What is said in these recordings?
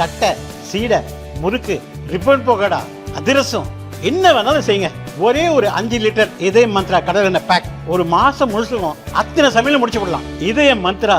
தட்டை சீடை முறுக்கு ரிப்பன் போகடா அதிரசம். என்ன வேணாலும் செய்யுங்க. ஒரே ஒரு அஞ்சு லிட்டர் இதய மந்த்ரா கடல் எண்ணெய் பேக் ஒரு மாசம் முழுசுக்கும் அத்தனை சமையலும் முடிச்சு விடலாம். இதய மந்த்ரா.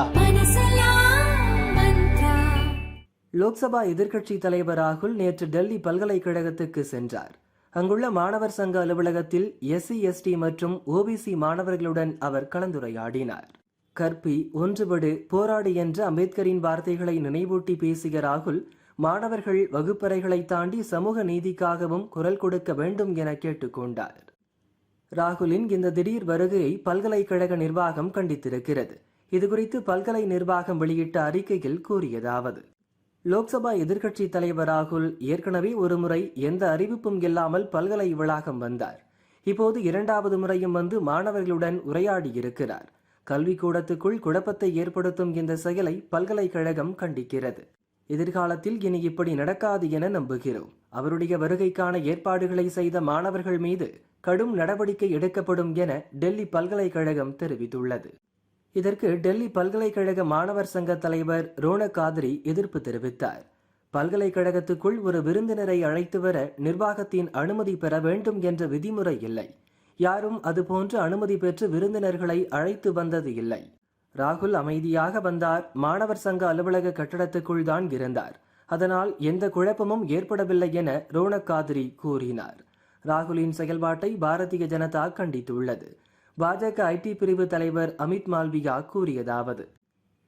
லோக்சபா எதிர்க்கட்சி தலைவர் ராகுல் நேற்று டெல்லி பல்கலைக்கழகத்துக்கு சென்றார். அங்குள்ள மாணவர் சங்க அலுவலகத்தில் எஸ்சி எஸ்டி மற்றும் ஓபிசி மாணவர்களுடன் அவர் கலந்துரையாடினார். கற்பி ஒன்றுபடு போராடு என்ற அம்பேத்கரின் வார்த்தைகளை நினைவூட்டி பேசிய ராகுல் மாணவர்கள் வகுப்பறைகளை தாண்டி சமூக நீதிக்காகவும் குரல் கொடுக்க வேண்டும் என கேட்டுக்கொண்டார். ராகுலின் இந்த திடீர் வருகையை பல்கலைக்கழக நிர்வாகம் கண்டித்திருக்கிறது. இதுகுறித்து பல்கலை நிர்வாகம் வெளியிட்ட அறிக்கையில் கூறியதாவது. லோக்சபா எதிர்க்கட்சி தலைவர் ராகுல் ஏற்கனவே ஒருமுறை எந்த அறிவிப்பும் இல்லாமல் பல்கலை வளாகம் வந்தார். இப்போது இரண்டாவது முறையும் வந்து மாணவர்களுடன் உரையாடியிருக்கிறார். கல்விக்கூடத்துக்குள் குழப்பத்தை ஏற்படுத்தும் இந்த செயலை பல்கலைக்கழகம் கண்டிக்கிறது. எதிர்காலத்தில் இனி இப்படி நடக்காது என நம்புகிறோம். அவருடைய வருகைக்கான ஏற்பாடுகளை செய்த மாணவர்கள் மீது கடும் நடவடிக்கை எடுக்கப்படும் என டெல்லி பல்கலைக்கழகம் தெரிவித்துள்ளது. இதற்கு டெல்லி பல்கலைக்கழக மாணவர் சங்க தலைவர் ரோன காதிரி எதிர்ப்பு தெரிவித்தார். பல்கலைக்கழகத்துக்குள் ஒரு விருந்தினரை அழைத்து வர நிர்வாகத்தின் அனுமதி பெற வேண்டும் என்ற விதிமுறை இல்லை. யாரும் அதுபோன்று அனுமதி பெற்று விருந்தினர்களை அழைத்து வந்தது இல்லை. ராகுல் அமைதியாக வந்தார். மாணவர் சங்க அலுவலக கட்டடத்துக்குள் தான் இருந்தார். அதனால் எந்த குழப்பமும் ஏற்படவில்லை என ரோணக்காதிரி கூறினார். ராகுலின் செயல்பாட்டை பாரதிய ஜனதா கண்டித்துள்ளது. பாஜக ஐடி பிரிவு தலைவர் அமித் மால்வியா கூறியதாவது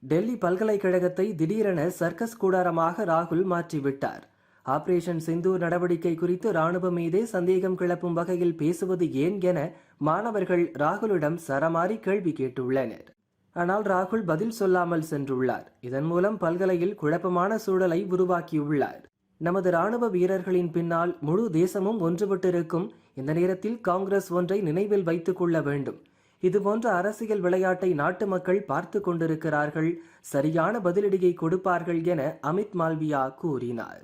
டெல்லி பல்கலைக்கழகத்தை திடீரென சர்க்கஸ் கூடாரமாக ராகுல் மாற்றிவிட்டார். ஆபரேஷன் சிந்தூர் நடவடிக்கை குறித்து ராணுவம் மீதே சந்தேகம் கிளப்பும் வகையில் பேசுவது ஏன் என மாணவர்கள் ராகுலிடம் சரமாரி கேள்வி கேட்டுள்ளனர். ஆனால் ராகுல் பதில் சொல்லாமல் சென்றுள்ளார். இதன் மூலம் பல்கலையில் குழப்பமான சூழலை உருவாக்கியுள்ளார். நமது ராணுவ வீரர்களின் பின்னால் முழு தேசமும் ஒன்றுபட்டிருக்கும். இந்த நேரத்தில் காங்கிரஸ் ஒன்றை நினைவில் வைத்துக் கொள்ள வேண்டும். இதுபோன்ற அரசியல் விளையாட்டை நாட்டு மக்கள் பார்த்து கொண்டிருக்கிறார்கள். சரியான பதிலடியை கொடுப்பார்கள் என அமித் மால்வியா கூறினார்.